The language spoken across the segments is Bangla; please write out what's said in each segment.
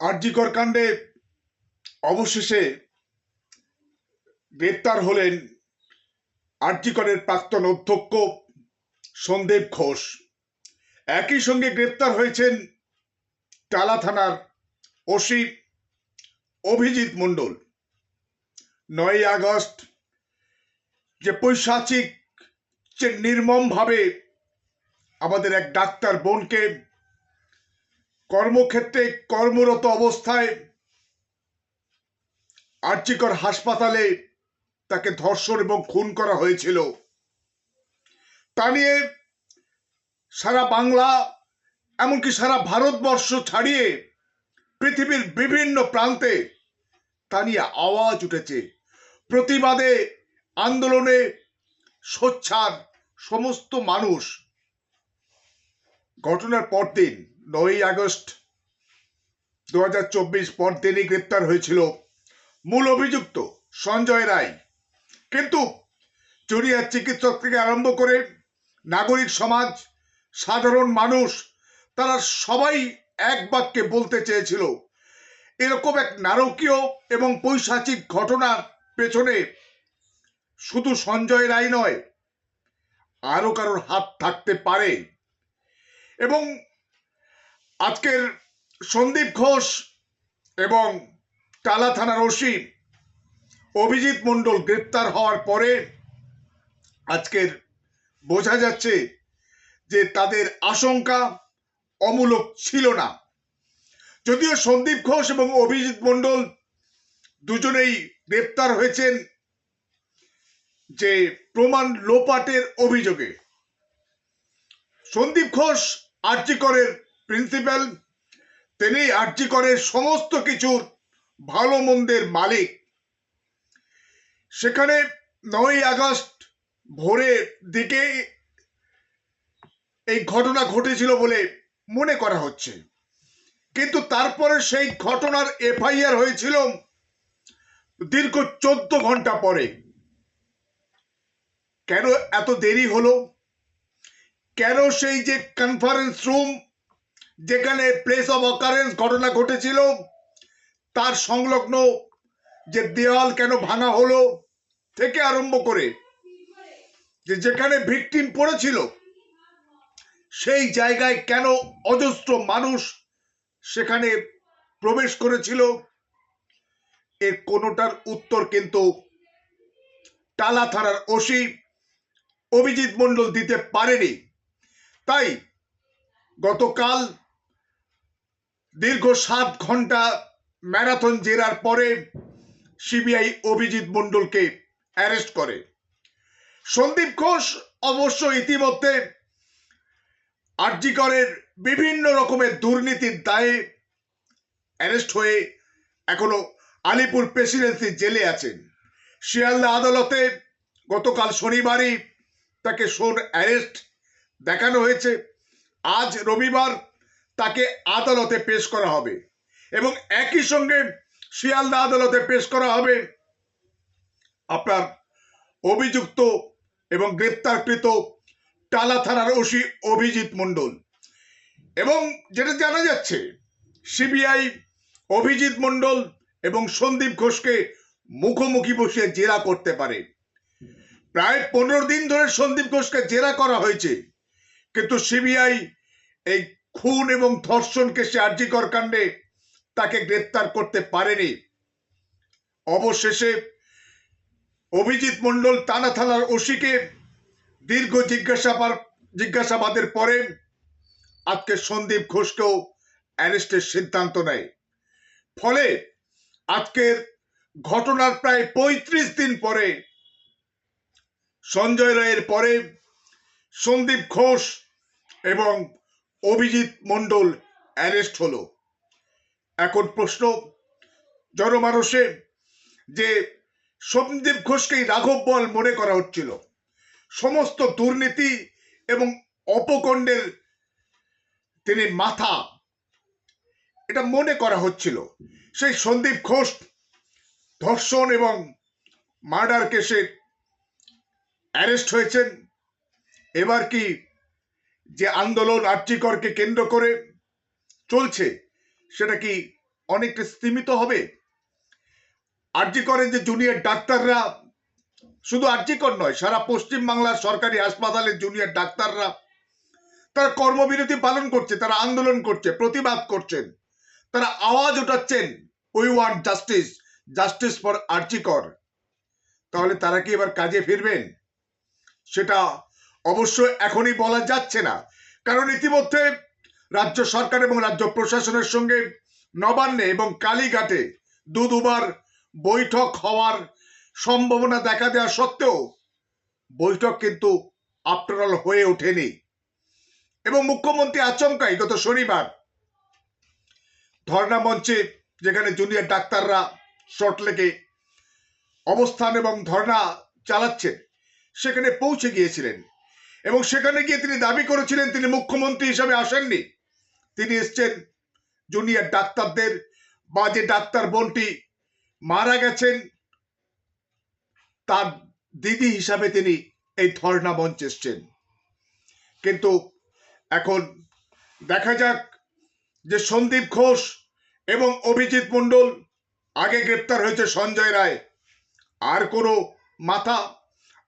আরজিকর কাণ্ডে অবশেষে গ্রেপ্তার হলেন আরজিকরের প্রাক্তন অধ্যক্ষ সন্দীপ ঘোষ। একই সঙ্গে গ্রেপ্তার হয়েছেন টালা থানার ওসি অভিজিৎ মণ্ডল। নয় আগস্ট যে পৈশাচিক, যে নির্মমভাবে আমাদের এক ডাক্তার বোনকে কর্মক্ষেত্রে কর্মরত অবস্থায় আর্চিকর হাসপাতালে তাকে ধর্ষণ এবং খুন করা হয়েছিল। তা নিয়ে সারা বাংলা, এমনকি সারা ভারতবর্ষ ছাড়িয়ে পৃথিবীর বিভিন্ন প্রান্তে তা নিয়ে আওয়াজ উঠেছে। প্রতিবাদে, আন্দোলনে সোচ্চার সমস্ত মানুষ। ঘটনার পরদিন নয়ই আগস্ট দু হাজার চব্বিশ পরদিনই গ্রেপ্তার হয়েছিল। মূল অভিযুক্ত সঞ্জয় রায়। কিন্তু চুরিয়ার চিকিৎসক থেকে আরম্ভ করে নাগরিক সমাজ, সাধারণ মানুষ, তারা সবাই এক বাক্যে বলতে চেয়েছিল, এরকম এক নারকীয় এবং পৈশাচিক ঘটনার পেছনে শুধু সঞ্জয় রায় নয় আরও কারোর হাত থাকতে পারে। এবং আজকের সন্দীপ ঘোষ এবং টালা থানার ওসি অভিজিৎ মণ্ডল গ্রেপ্তার হওয়ার পরে আজকের বোঝা যাচ্ছে যে তাদের আশঙ্কা অমূলক ছিল না। যদিও সন্দীপ ঘোষ এবং অভিজিৎ মণ্ডল দুজনেই গ্রেপ্তার হয়েছেন যে প্রমাণ লোপাটের অভিযোগে। সন্দীপ ঘোষ আর্যিকরের প্রিন্সিপাল, তিনি আর্জি করে সমস্ত কিছুর ভালো মন্দের মালিক। সেখানে নয় আগস্ট ভোরের দিকে এই ঘটনা ঘটেছিল বলে মনে করা হচ্ছে। কিন্তু তারপরে সেই ঘটনার এফআইআর হয়েছিল দীর্ঘ চোদ্দ ঘণ্টা পরে। কেন এত দেরি হলো? কেন সেই যে কনফারেন্স রুম যেখানে প্লেস অফ অকারেন্স ঘটনা ঘটেছিল, তার সংলগ্ন যে দেওয়াল কেন ভাঙা হলো থেকে আরম্ভ করে যে যেখানে ভিকটিম পড়েছিল, সেই জায়গায় কেন অজস্র মানুষ সেখানে প্রবেশ করেছিল, এর কোনোটার উত্তর কিন্তু টালা থানার ওসি অভিজিৎ মণ্ডল দিতে পারেনি। তাই গতকাল দীর্ঘ সাত ঘণ্টা ম্যারাথন জেরার পরে সিবিআই অভিজিৎ মণ্ডলকে অ্যারেস্ট করে। সন্দীপ ঘোষ অবশ্য ইতিমধ্যে আরজিকরের বিভিন্ন রকমের দুর্নীতির দায়ে অ্যারেস্ট হয়ে এখনও আলিপুর প্রেসিডেন্সি জেলে আছেন। শিয়ালদা আদালতে গতকাল শনিবারই তাকে সোন অ্যারেস্ট দেখানো হয়েছে। আজ রবিবার তাকে আদালতে পেশ করা হবে। এবং একই সঙ্গে শিয়ালদা আদালতে পেশ করা হবে আপনার অভিযুক্ত এবং গ্রেপ্তারকৃত টালা থানার ওসি অভিজিৎ মণ্ডল। এবং যেটা জানা যাচ্ছে, সিবিআই অভিজিৎ মণ্ডল এবং সন্দীপ ঘোষকে মুখোমুখি বসে জেরা করতে পারে। প্রায় পনেরো দিন ধরে সন্দীপ ঘোষকে জেরা করা হয়েছে, কিন্তু সিবিআই এই খুন এবং ধর্ষণ কেসে আর্জিকর কাণ্ডে তাকে গ্রেপ্তার করতে পারেনি। অবশেষে অভিজিৎ মণ্ডল টানা থানার ওসিকে দীর্ঘ জিজ্ঞাসাবাদ জিজ্ঞাসাবাদের পরে আজকে সন্দীপ ঘোষকেও অ্যারেস্টের সিদ্ধান্ত নেয়। ফলে আজকের ঘটনার প্রায় পঁয়ত্রিশ দিন পরে, সঞ্জয় রায়ের পরে সন্দীপ ঘোষ এবং অভিজিৎ মণ্ডল অ্যারেস্ট হলো। এখন প্রশ্ন জনমানসে যে সন্দীপ ঘোষকেই রাঘব বল মনে করা হচ্ছিল। সমস্ত দুর্নীতি এবং অপকণ্ডের তিনি মাথা এটা মনে করা হচ্ছিল। সেই সন্দীপ ঘোষ ধর্ষণ এবং মার্ডার কেসে অ্যারেস্ট হয়েছেন। এবার কি যে আন্দোলন আর্যিকরকে কেন্দ্র করে চলছে, সেটা কি অনেকটা স্তীমিত হবে? আরজি করেন যে জুনিয়র ডাক্তাররা, শুধু আরজিকর নয়, সারা পশ্চিম বাংলার সরকারি হাসপাতালের জুনিয়র ডাক্তাররা, তারা কর্মবিরতি পালন করছে, তারা আন্দোলন করছে, প্রতিবাদ করছেন, তারা আওয়াজ উঠাচ্ছেন we want justice justice for RG Kar. তাহলে তারা কি এবার কাজে ফিরবেন? সেটা অবশ্য এখনই বলা যাচ্ছে না। কারণ ইতিমধ্যে রাজ্য সরকার এবং রাজ্য প্রশাসনের সঙ্গে নবান্নে এবং কালীঘাটে দু দুবার বৈঠক হওয়ার সম্ভাবনা দেখা দেওয়া সত্ত্বেও বৈঠক কিন্তু আফটারঅল হয়ে ওঠেনি। এবং মুখ্যমন্ত্রী আচমকাই গত শনিবার ধর্ণা মঞ্চে যেখানে জুনিয়র ডাক্তাররা শর্টলেকে অবস্থান এবং ধর্ণা চালাচ্ছেন, সেখানে পৌঁছে গিয়েছিলেন। এবং সেখানে গিয়ে তিনি দাবি করেছিলেন, তিনি মুখ্যমন্ত্রী হিসাবে আসেননি। তিনি এসছেন জুনিয়র ডাক্তারদের বা যে ডাক্তার বোনটি মারা গেছেন। তার দিদি হিসাবে তিনি এই ধর্ণা মঞ্চে এসছেন। কিন্তু এখন দেখা যাক যে সন্দীপ ঘোষ এবং অভিজিৎ মণ্ডল আগে গ্রেপ্তার হয়েছে সঞ্জয় রায়। আর কোনো মাথা,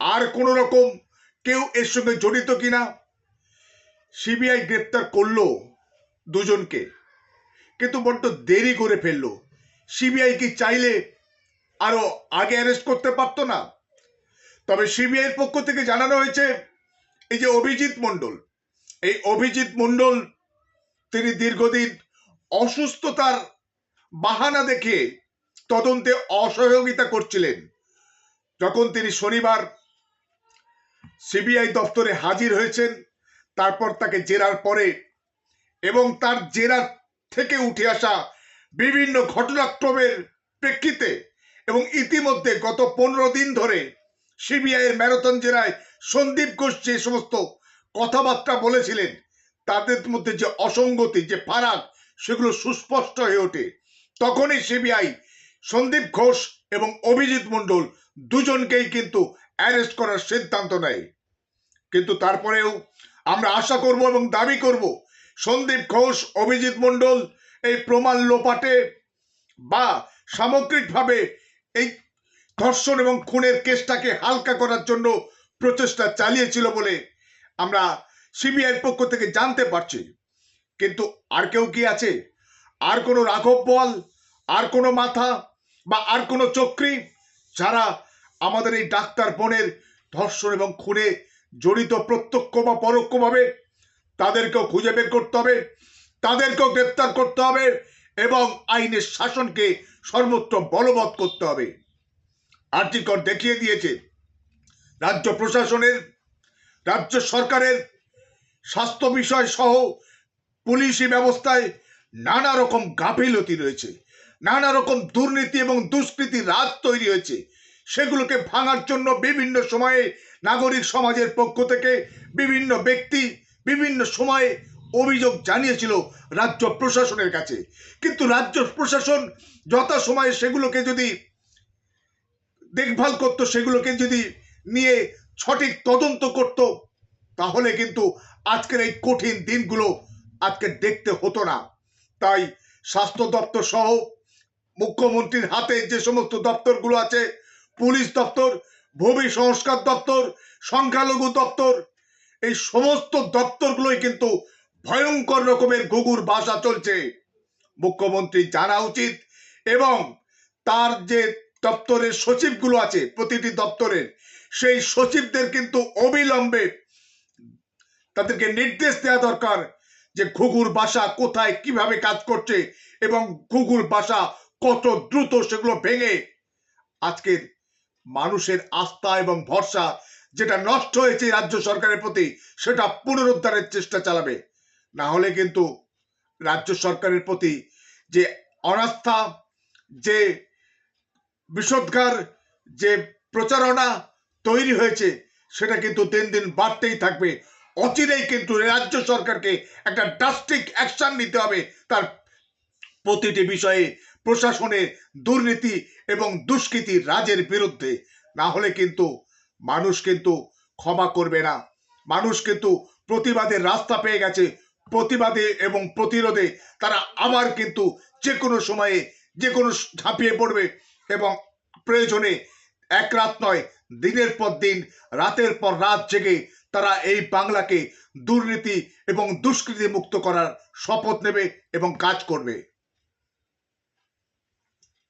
আর কোনো রকম কেউ এর সঙ্গে জড়িত কিনা? সিবিআই গ্রেপ্তার করল দুজনকে, কিন্তু বড্ড দেরি করে ফেলল। সিবিআই কি চাইলে আরও আগে অ্যারেস্ট করতে পারতো না? তবে সিবিআইয়ের পক্ষ থেকে জানানো হয়েছে, এই যে অভিজিৎ মণ্ডল, এই অভিজিৎ মণ্ডল তিনি দীর্ঘদিন অসুস্থতার বাহানা দেখে তদন্তে অসহযোগিতা করছিলেন। যখন তিনি শনিবার সিবিআই দপ্তরে হাজির হয়েছেন, তারপর তাকে জেরার পরে এবং তার জেরার থেকে উঠে আসা বিভিন্ন ঘটনাক্রমের প্রেক্ষিতে এবং ইতিমধ্যে গত পনেরো দিন ধরে সিবিআই এর ম্যারাথন জেরায় সন্দীপ ঘোষ যে সমস্ত কথাবার্তা বলেছিলেন, তাদের মধ্যে যে অসঙ্গতি, যে ফারাক, সেগুলো সুস্পষ্ট হয়ে ওঠে। তখনই সিবিআই, সন্দীপ ঘোষ এবং অভিজিৎ মণ্ডল দুজনকেই কিন্তু অ্যারেস্ট করার সিদ্ধান্ত নেয়। কিন্তু তারপরেও আমরা আশা করব এবং দাবি করব, সন্দীপ ঘোষ, অভিজিৎ মণ্ডল এই প্রমাণ লোপাটে বা সামগ্রিকভাবে এই ধর্ষণ এবং খুনের কেসটাকে হালকা করার জন্য প্রচেষ্টা চালিয়েছিল বলে আমরা সিবিআইয়ের পক্ষ থেকে জানতে পারছি। কিন্তু আর কেউ কি আছে? আর কোনো রাঘব বল, আর কোনো মাথা বা আর কোনো চক্রী যারা আমাদের এই ডাক্তার বোনের ধর্ষণ এবং খুনে জড়িত প্রত্যক্ষ বা পরোক্ষভাবে তাদেরকেও খুঁজে বের করতে হবে, তাদেরকেও গ্রেপ্তার করতে হবে এবং আইনের শাসনকে সর্বত্র বলবৎ করতে হবে। আর্টিকর দেখিয়ে দিয়েছে, রাজ্য প্রশাসনের, রাজ্য সরকারের স্বাস্থ্য বিষয় সহ পুলিশি ব্যবস্থায় নানা রকম গাফিলতি রয়েছে, নানা রকম দুর্নীতি এবং দুষ্কৃতির রাজ তৈরি হয়েছে। সেগুলোকে ভাঙার জন্য বিভিন্ন সময়ে নাগরিক সমাজের পক্ষ থেকে বিভিন্ন ব্যক্তি বিভিন্ন সময়ে অভিযোগ জানিয়েছিল রাজ্য প্রশাসনের কাছে। কিন্তু রাজ্য প্রশাসন যথাসময়ে সেগুলোকে যদি দেখভাল করতো, সেগুলোকে যদি নিয়ে সঠিক তদন্ত করত, তাহলে কিন্তু আজকের এই কঠিন দিনগুলো আজকে দেখতে হতো না। তাই স্বাস্থ্য দপ্তর সহ মুখ্যমন্ত্রীর হাতে যে সমস্ত দপ্তরগুলো আছে পুলিশ দপ্তর, ভূমি সংস্কার দপ্তর, সংখ্যালঘু দপ্তর, এই সমস্ত দপ্তরগুলোই কিন্তু ভয়ঙ্কর রকমের ঘুঘুর বাসা চলছে। মুখ্যমন্ত্রী জানা উচিত এবং তার যে দপ্তরের সচিবগুলো আছে, প্রতিটি দপ্তরের, সেই সচিবদের কিন্তু অবিলম্বে তাদেরকে নির্দেশ দেওয়া দরকার যে ঘুঘুর বাসা কোথায়, কীভাবে কাজ করছে এবং ঘুঘুর বাসা কত দ্রুত সেগুলো ভেঙে আজকের মানুষের আস্থা এবং ভরসা যেটা নষ্ট হয়েছে রাজ্য সরকারের প্রতি, সেটা পুনরুদ্ধারের চেষ্টা চালাবে। না হলে কিন্তু রাজ্য সরকারের প্রতি যে অনাস্থা, যে বিষোদ্গার, যে প্রচারণা তৈরি হয়েছে, সেটা কিন্তু দিন দিন বাড়তেই থাকবে। অচিরেই কিন্তু রাজ্য সরকারকে একটা ড্রাস্টিক অ্যাকশন নিতে হবে তার প্রতিটি বিষয়ে প্রশাসনের দুর্নীতি এবং দুষ্কৃতি রাজের বিরুদ্ধে, না হলে কিন্তু মানুষ কিন্তু ক্ষমা করবে না। মানুষ কিন্তু প্রতিবাদের রাস্তা পেয়ে গেছে। প্রতিবাদে এবং প্রতিরোধে তারা আবার কিন্তু যে কোনো সময়ে যে কোনো ঝাঁপিয়ে পড়বে এবং প্রয়োজনে এক রাত নয়, দিনের পর দিন, রাতের পর রাত জেগে তারা এই বাংলাকে দুর্নীতি এবং দুষ্কৃতি মুক্ত করার শপথ নেবে এবং কাজ করবে।